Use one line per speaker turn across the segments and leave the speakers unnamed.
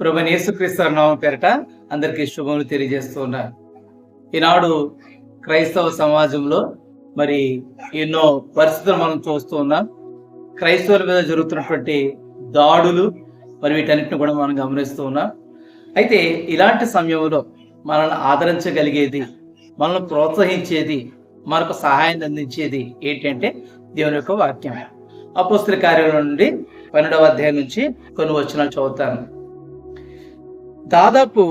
ప్రభు యేసుక్రీస్తు నామం పేరట అందరికీ శుభములు తెలియజేస్తూ ఉన్నారు ఈనాడు క్రైస్తవ సమాజంలో మరి ఎన్నో పరిస్థితులు మనం చూస్తూ ఉన్నాం. క్రైస్తవుల మీద జరుగుతున్నటువంటి దాడులు మరి వీటన్నిటిని కూడా మనం గమనిస్తూ ఉన్నాం. అయితే ఇలాంటి సమయంలో మనల్ని ఆదరించగలిగేది మనల్ని ప్రోత్సహించేది మనకు సహాయాన్ని అందించేది ఏంటంటే దేవుని యొక్క వాక్యం. అపోస్తుల కార్యాల నుండి పన్నెండవ అధ్యాయం నుంచి కొన్ని వచనాలు చదువుతాను. దాదాపు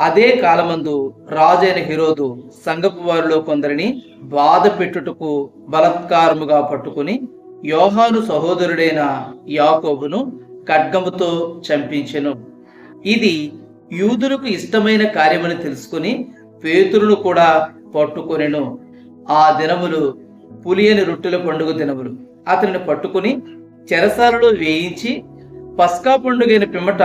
అదే కాలమందు రాజైన హిరోదు సంగపు వారిలో కొందరిని బాధ పెట్టుటకు బలత్కారముగా పట్టుకుని యోహాను సహోదరుడైన యాకోబును ఖడ్గముతో చంపించెను. ఇది యూదులకు ఇష్టమైన కార్యమని తెలుసుకుని పేతురును కూడా పట్టుకొనెను. ఆ దినములు పులియని రొట్టెల పండుగ దినములు. అతనిని పట్టుకుని చెరసాలలో వేయించి పస్కా పండుగైన పిమ్మట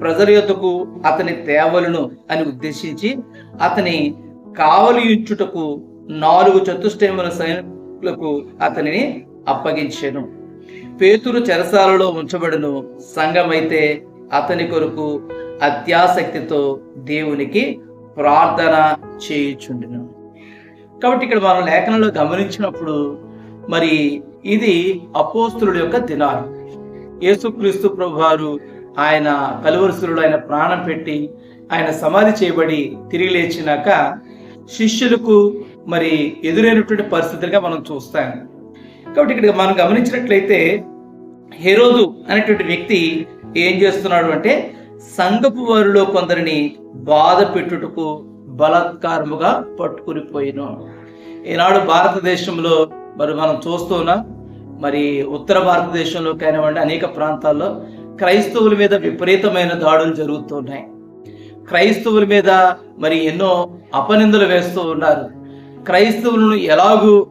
ప్రజల యొద్దకు అతని తేవలను అని ఉద్దేశించి అతని కావలి ఇచ్చుటకు నాలుగు చతుష్టయముల సైనికులకు అతనిని అప్పగించెను. పేతురు చెరసాలలో ఉంచబడును సంఘమైతే అతని కొరకు అత్యాసక్తితో దేవునికి ప్రార్థన చేయుచుండెను. కాబట్టి ఇక్కడ మనం లేఖనంలో గమనించినప్పుడు మరి ఇది అపోస్తుల యొక్క దినాలు. యేసుక్రీస్తు ప్రభువారు ఆయన కలువరుసులు ఆయన ప్రాణం పెట్టి ఆయన సమాధి చేయబడి తిరిగి లేచినాక శిష్యులకు మరి ఎదురైనటువంటి పరిస్థితులుగా మనం చూస్తాం. కాబట్టి ఇక్కడ మనం గమనించినట్లయితే హెరోదు అనేటువంటి వ్యక్తి ఏం చేస్తున్నాడు అంటే సంగపు వారిలో కొందరిని బాధ పెట్టుటకు బలాత్కారముగా పట్టుకుని పోయిన ఈనాడు భారతదేశంలో మరి మనం చూస్తున్నాం మరి ఉత్తర భారతదేశంలో కానివ్వండి అనేక ప్రాంతాల్లో క్రైస్తవుల మీద విపరీతమైన దాడులు జరుగుతున్నాయి. క్రైస్తవుల మీద మరి ఎన్నో అపనిందలు వేస్తూ ఉన్నారు. క్రైస్తవులను ఎలాగూ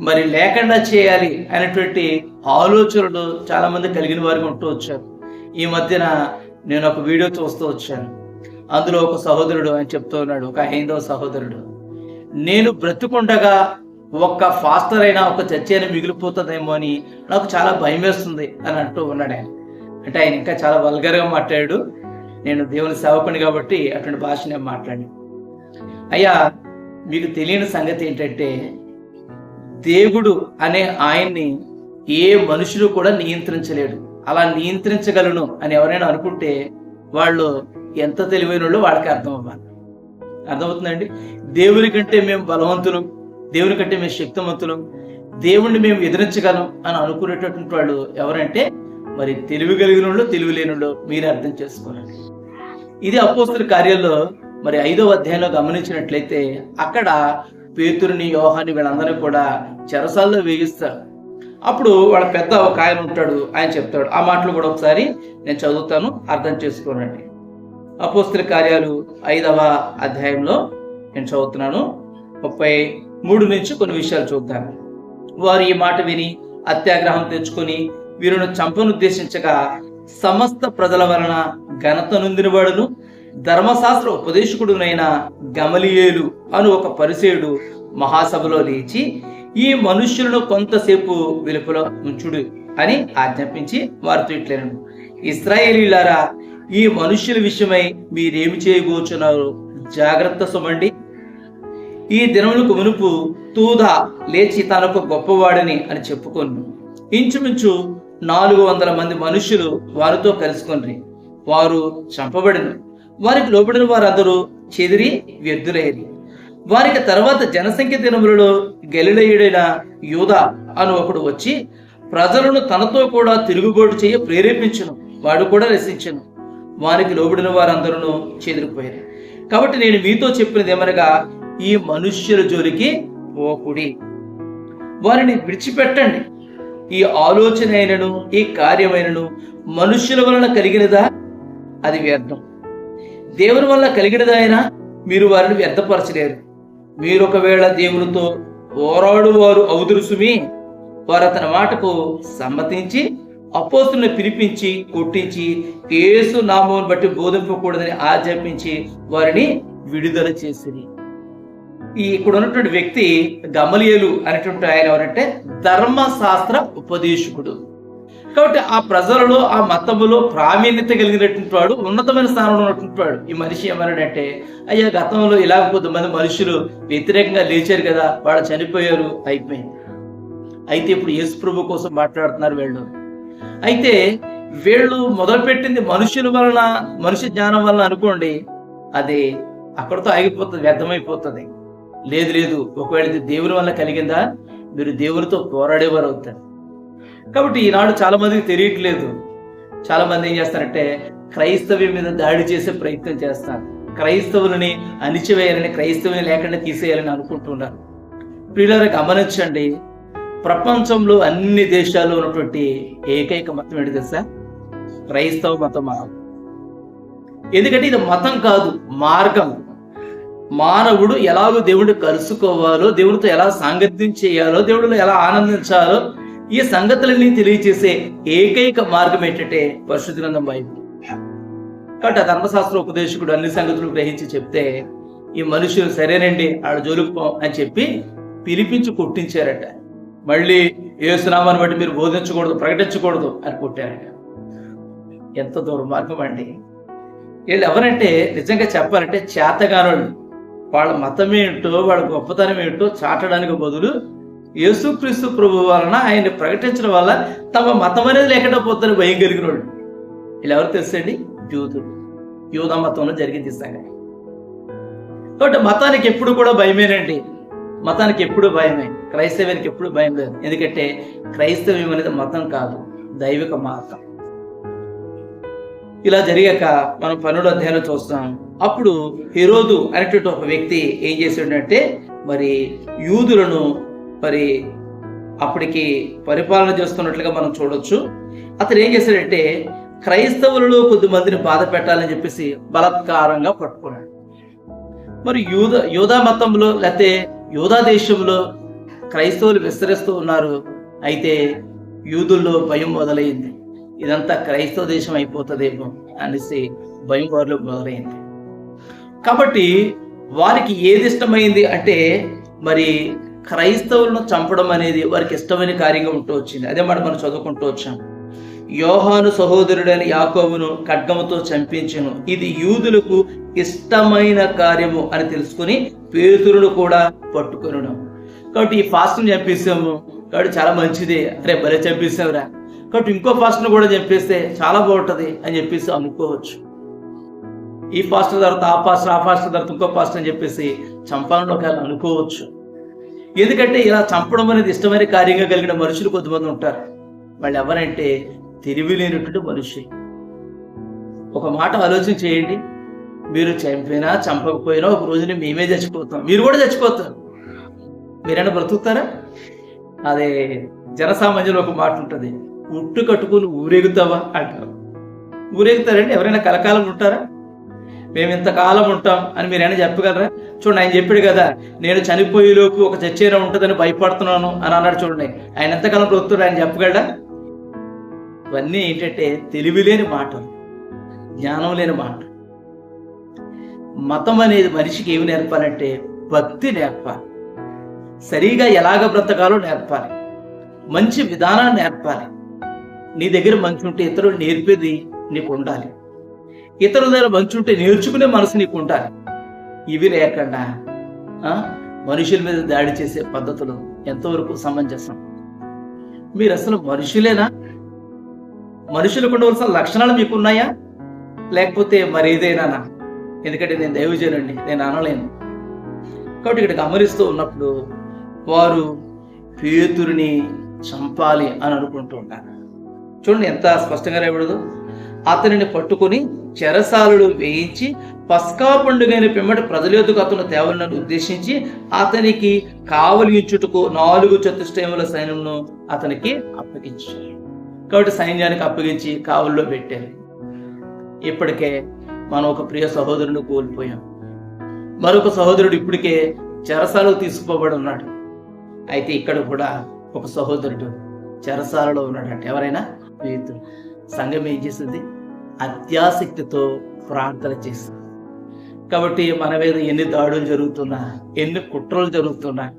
మరి లేకుండా చేయాలి అనేటువంటి ఆలోచనలు చాలామంది కలిగిన వారికి ఉంటూ వచ్చారు. ఈ మధ్యన నేను ఒక వీడియో చూస్తూ వచ్చాను. అందులో ఒక సహోదరుడు అని చెప్తూ ఉన్నాడు ఒక హైందవ సహోదరుడు నేను బ్రతుకుండగా ఒక్క ఫాస్టర్ అయినా ఒక చర్చ అయినా మిగిలిపోతుందేమో అని నాకు చాలా భయం వేస్తుంది అని అంటూ ఉన్నాడు ఆయన. అంటే ఆయన ఇంకా చాలా వల్గర్గా మాట్లాడాడు. నేను దేవుని సేవకుని కాబట్టి అటువంటి భాష నేను మాట్లాడి అయ్యా మీకు తెలియని సంగతి ఏంటంటే దేవుడు అనే ఆయన్ని ఏ మనుషులు కూడా నియంత్రించలేడు. అలా నియంత్రించగలను అని ఎవరైనా అనుకుంటే వాళ్ళు ఎంత తెలివైన వాళ్ళు వాళ్ళకి అర్థం అవ్వాలి. అర్థమవుతుందండి? దేవుని కంటే మేము బలవంతులు. దేవుని కంటే మేము శక్తివంతులం దేవుణ్ణి మేము ఎదిరించగలం అని అనుకునేటటువంటి వాళ్ళు ఎవరంటే మరి తెలివి కలిగిన వాళ్ళు తెలివి లేని వాళ్ళు మీరు అర్థం చేసుకోవాలి ఇది అపోస్తుల కార్యాల్లో మరి ఐదవ అధ్యాయంలో గమనించినట్లయితే అక్కడ పేతురుని యోహాని వీళ్ళందరినీ కూడా చెరసాల్లో వేయిస్తారు అప్పుడు వాళ్ళ పెద్ద ఒక ఆయన ఉంటాడు ఆయన చెప్తాడు ఆ మాటలు కూడా ఒకసారి నేను చదువుతాను అర్థం చేసుకోనండి. అపోస్తుల కార్యాలు ఐదవ అధ్యాయంలో నేను చదువుతున్నాను ముప్పై మూడు నుంచి కొన్ని విషయాలు చూద్దాం. వారు ఈ మాట విని అత్యాగ్రహం తెచ్చుకొని వీరును చంపనుద్దేశించగా సమస్త ప్రజల వలన ఘనత నొందినవాడును ధర్మశాస్త్ర ఉపదేశకుడునైన గమలియేలు అను ఒక పరిసేయుడు మహాసభలో లేచి ఈ మనుష్యులను కొంతసేపు వెలుపులో ఉంచుడు అని ఆజ్ఞాపించి వారితో ఇట్లేను ఇస్రాయేలీలారా ఈ మనుష్యుల విషయమై మీరేమి చేయబోచున్నారు? జాగ్రత్త సుమండి. ఈ దినములకు మునుపు తూదా లేచి తనకు గొప్పవాడని అని చెప్పుకొని ఇంచుమించు నాలుగు వందల మంది మనుషులు వారితో కలుసుకొని వారు చంపబడిన వారికి లోబడిన వారందరూ చెదిరి వ్యర్థులయ్యారు వారికి తర్వాత జనసంఖ్య దినములలో గలిలయుడైన యూధ అని ఒకడు వచ్చి ప్రజలను తనతో కూడా తిరుగుబాటు చేయ ప్రేరేపించను. వాడు కూడా రసించను వారికి లోబడిన వారందరూ చెదిరిపోయారు. కాబట్టి నేను మీతో చెప్పినది ఏమనగా ఈ మనుష్యుల జోలికి పోకుడి. వారిని విడిచిపెట్టండి. ఈ ఆలోచన అయినను ఈ కార్యమైనను మనుష్యుల వలన కలిగినదా? అది వ్యర్థం. దేవుని వల్ల కలిగినదా అయినా మీరు వారిని వ్యర్థపరచలేరు. మీరు ఒకవేళ దేవునితో పోరాడు వారు అవుదురుసుమి వారు అతని మాటకు సమ్మతించి అపోస్తులను పిలిపించి కొట్టించి కేసు నామం బట్టి బోధింపకూడదని ఆజ్ఞాపించి వారిని విడుదల చేసింది ఈ ఇక్కడ ఉన్నటువంటి వ్యక్తి గమలియలు అనేటువంటి ఆయన ఎవరంటే ధర్మశాస్త్ర ఉపదేశకుడు. కాబట్టి ఆ ప్రజలలో ఆ మతములో ప్రావీణ్యత కలిగినటువంటి వాడు ఉన్నతమైన స్థానంలో ఉన్నటువంటి వాడు. ఈ మనిషి ఏమన్నాడంటే అయ్యా గతంలో ఇలా కొంతమంది మనుషులు వ్యతిరేకంగా లేచారు కదా వాళ్ళు చనిపోయారు అయిపోయింది. అయితే ఇప్పుడు యేసు ప్రభు కోసం మాట్లాడుతున్నారు వీళ్ళు. అయితే వీళ్ళు మొదలుపెట్టింది మనుషుల వలన మనిషి జ్ఞానం వలన అనుకోండి అది అక్కడితో ఆగిపోతుంది వ్యర్థమైపోతుంది. లేదు లేదు. ఒకవేళ ఇది దేవుని వల్ల కలిగిందా? మీరు దేవునితో పోరాడేవారు అవుతారు. కాబట్టి ఈనాడు చాలా మందికి తెలియట్లేదు. చాలా మంది ఏం చేస్తారంటే క్రైస్తవ్యం మీద దాడి చేసే ప్రయత్నం చేస్తారు. క్రైస్తవులని అణిచివేయాలని క్రైస్తవుని లేకుండా తీసేయాలని అనుకుంటున్నారు. ప్రియులారా గమనించండి. ప్రపంచంలో అన్ని దేశాల్లో ఉన్నటువంటి ఏకైక మతం ఏంటి తెలుసా? క్రైస్తవ మతం ఎందుకంటే ఇది మతం కాదు మార్గం. మానవుడు ఎలాగో దేవుడిని కలుసుకోవాలో దేవుడితో ఎలా సాంగత్యం చేయాలో దేవుడిలో ఎలా ఆనందించాలో ఈ సంగతులన్నీ తెలియచేసే ఏకైక మార్గం ఏంటంటే పరిశుద్ధ గ్రంథం బైబిల్. కాబట్టి ఆ ధర్మశాస్త్ర ఉపదేశకుడు అన్ని సంగతులు గ్రహించి చెప్తే ఈ మనుషులు సరేనండి ఆడ జోలికి అని చెప్పి పిలిపించి కొట్టించారట. మళ్ళీ ఏసునామాన్ని బట్టి మీరు బోధించకూడదు ప్రకటించకూడదు అని కొట్టారట. ఎంత దుర్మార్గం అండి. వీళ్ళు ఎవరంటే నిజంగా చెప్పాలంటే చేతగానోళ్ళు. వాళ్ళ మతం ఏంటో వాళ్ళ గొప్పతనం ఏంటో చాటడానికి బదులు యేసుక్రీస్తు ప్రభు వలన ఆయన్ని ప్రకటించడం వల్ల తమ మతం అనేది లేకుండా పోతుందని భయం కలిగిన వాళ్ళు వీళ్ళు ఎవరు తెలుసండి? యూదులు. యూద మతంలో జరిగింది సంగతి. కాబట్టి మతానికి ఎప్పుడు కూడా భయమేనండి. మతానికి ఎప్పుడు భయమే. క్రైస్తవానికి ఎప్పుడు భయం లేదు. ఎందుకంటే క్రైస్తవ్యం అనేది మతం కాదు దైవిక మార్గం. ఇలా జరిగాక మనం పన్నెండు అధ్యాయంలో చూస్తాం. అప్పుడు హెరోదు అనేటువంటి ఒక వ్యక్తి ఏం చేశాడంటే మరి యూదులను మరి అప్పటికి పరిపాలన చేస్తున్నట్లుగా మనం చూడొచ్చు. అతను ఏం చేశాడంటే క్రైస్తవులలో కొద్దిమందిని బాధ పెట్టాలని చెప్పేసి బలత్కారంగా పట్టుకున్నాడు మరి యూద యూదా మతంలో లేకపోతే యూదా దేశంలో క్రైస్తవులు విస్తరిస్తూ ఉన్నారు. అయితే యూదుల్లో భయం మొదలైంది. ఇదంతా క్రైస్తవ దేశం అయిపోతుందేమో అనేసి భయం వారిలో మొదలైంది. కాబట్టి వారికి ఏది ఇష్టమైంది అంటే మరి క్రైస్తవులను చంపడం అనేది వారికి ఇష్టమైన కార్యంగా ఉంటూ వచ్చింది. అదే మాట మనం చదువుకుంటూ వచ్చాం. యోహాను సహోదరుడైన యాకోబును ఖడ్గముతో చంపించను. ఇది యూదులకు ఇష్టమైన కార్యము అని తెలుసుకుని పేతురును కూడా పట్టుకొనడం కాబట్టి ఈ ఫాస్ట్ని చంపిస్తాము కాబట్టి చాలా మంచిది. అరే భలే చంపేసావురా. కాబట్టి ఇంకో ఫాస్ట్ను కూడా చెప్పేస్తే చాలా బాగుంటుంది అని చెప్పేసి అనుకోవచ్చు. ఈ ఫాస్ట్ తర్వాత ఆ ఫాస్ట్ ఆ ఫాస్ట్ తర్వాత ఇంకో ఫాస్ట్ అని చెప్పేసి చంపాలని ఒకవేళ అనుకోవచ్చు. ఎందుకంటే ఇలా చంపడం అనేది ఇష్టమైన కార్యంగా కలిగిన మనుషులు కొంతమంది ఉంటారు. వాళ్ళు ఎవరంటే తెలివి లేనటువంటి మనిషి ఒక మాట ఆలోచన చేయండి. మీరు చంపినా చంపకపోయినా ఒక రోజున మేమే చచ్చిపోతాం. మీరు కూడా చచ్చిపోతారు. మీరైనా బ్రతుకుతారా? అదే జనసామాన్యంలో ఒక మాట ఉంటుంది. ఉట్టు కట్టుకుని ఊరేగుతావా అంటారు. ఊరేగుతారండి? ఎవరైనా కలకాలం ఉంటారా? మేము ఇంతకాలం ఉంటాం అని మీరైనా చెప్పగలరా? చూడండి ఆయన చెప్పాడు కదా నేను చనిపోయేలోపు ఒక చచ్చేరా ఉంటుందని భయపడుతున్నాను అని అన్నాడు చూడండి. ఆయన ఎంతకాలం బ్రతుకుతాడు ఆయన చెప్పగలడా? ఇవన్నీ ఏంటంటే తెలివి లేని మాటలు జ్ఞానం లేని మాట మతం అనేది మనిషికి ఏమి నేర్పాలంటే భక్తి నేర్పాలి. సరిగా ఎలాగ బ్రతకాలో నేర్పాలి. మంచి విధానాన్ని నేర్పాలి. నీ దగ్గర మంచి ఉంటే ఇతరులు నేర్పేది నీకు ఉండాలి ఇతరుల దగ్గర మంచి ఉంటే నేర్చుకునే మనసు నీకు ఉండాలి ఇవి లేకుండా ఆ, మనుషుల మీద దాడి చేసే పద్ధతులు ఎంతవరకు సమంజసం? మీరు అసలు మనుషులేనా? మనుషులకు ఉండవలసిన లక్షణాలు మీకు ఉన్నాయా లేకపోతే మరి ఏదైనా ఎందుకంటే నేను దైవజనండి నేను అనలేను. కాబట్టి ఇక్కడ గమనిస్తూ ఉన్నప్పుడు వారు పేతురిని చంపాలి అని అనుకుంటూ ఉంటాను చూడండి ఎంత స్పష్టంగా రాయబడదు. అతనిని పట్టుకొని చెరసాలలో వేయించి పస్కా పండుగైన పిమ్మటి ప్రజల యొద్దకు అతను తేవలను ఉద్దేశించి అతనికి కావలించుటకు నాలుగు చతుష్టయముల సైన్యంను అతనికి అప్పగించారు కాబట్టి సైన్యానికి అప్పగించి కావల్లో పెట్టారు. ఇప్పటికే మనం ఒక ప్రియ సహోదరుని కోల్పోయాం. మరొక సహోదరుడు ఇప్పటికే చెరసాలకు తీసుకుపోబడి ఉన్నాడు. అయితే ఇక్కడ కూడా ఒక సహోదరుడు చెరసాలలో ఉన్నాడంటే. ఎవరైనా? పేతురు సంఘం ఏం చేసింది అత్యాసక్తితో ప్రార్థన చేసింది కాబట్టి మన మీద ఎన్ని దాడులు జరుగుతున్నా ఎన్ని కుట్రలు జరుగుతున్నా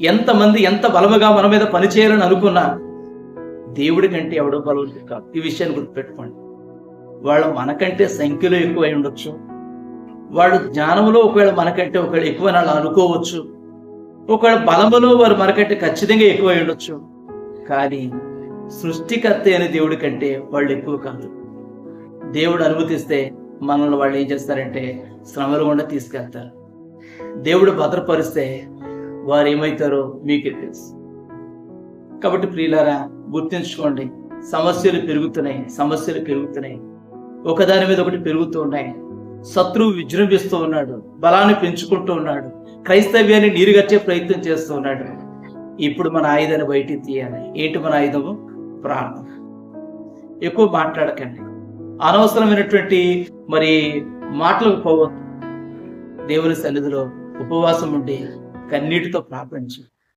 ఎంతమంది ఎంత బలముగా మన మీద పనిచేయాలని అనుకున్నా దేవుడి కంటే ఎవడో బలవంతుడు కాదు. ఈ విషయాన్ని గుర్తుపెట్టుకోండి. వాళ్ళు మనకంటే సంఖ్యలో ఎక్కువై ఉండొచ్చు. వాళ్ళు జ్ఞానంలో ఒకవేళ మనకంటే ఒకవేళ ఎక్కువ వాళ్ళు అనుకోవచ్చు. ఒకవేళ బలములో వారు మనకంటే ఖచ్చితంగా ఎక్కువై ఉండొచ్చు. కానీ సృష్టికర్త అయిన దేవుడి కంటే వాళ్ళు ఎక్కువ కాదు. దేవుడు అనుమతిస్తే మనల్ని వాళ్ళు ఏం చేస్తారంటే శ్రమలు గుండా తీసుకెళ్తారు. దేవుడు భద్రపరిస్తే వారు ఏమవుతారో మీకే తెలుసు. కాబట్టి ప్రియులారా గుర్తుంచుకోండి సమస్యలు పెరుగుతున్నాయి సమస్యలు పెరుగుతున్నాయి. ఒకదాని మీద ఒకటి పెరుగుతూ ఉన్నాయి. శత్రువు విజృంభిస్తూ ఉన్నాడు బలాన్ని పెంచుకుంటూ ఉన్నాడు క్రైస్తవ్యాన్ని నీరుగట్టే ప్రయత్నం చేస్తూ ఉన్నాడు. ఇప్పుడు మన ఆయుధాన్ని బయటికి తీయాలి. ఏంటి మన ఆయుధము? ప్రాణం. ఎక్కువ మాట్లాడకండి. అనవసరమైనటువంటి మరి మాటలకు పోవద్దు. దేవుని సన్నిధిలో ఉపవాసం ఉండి కన్నీటితో ప్రార్థించు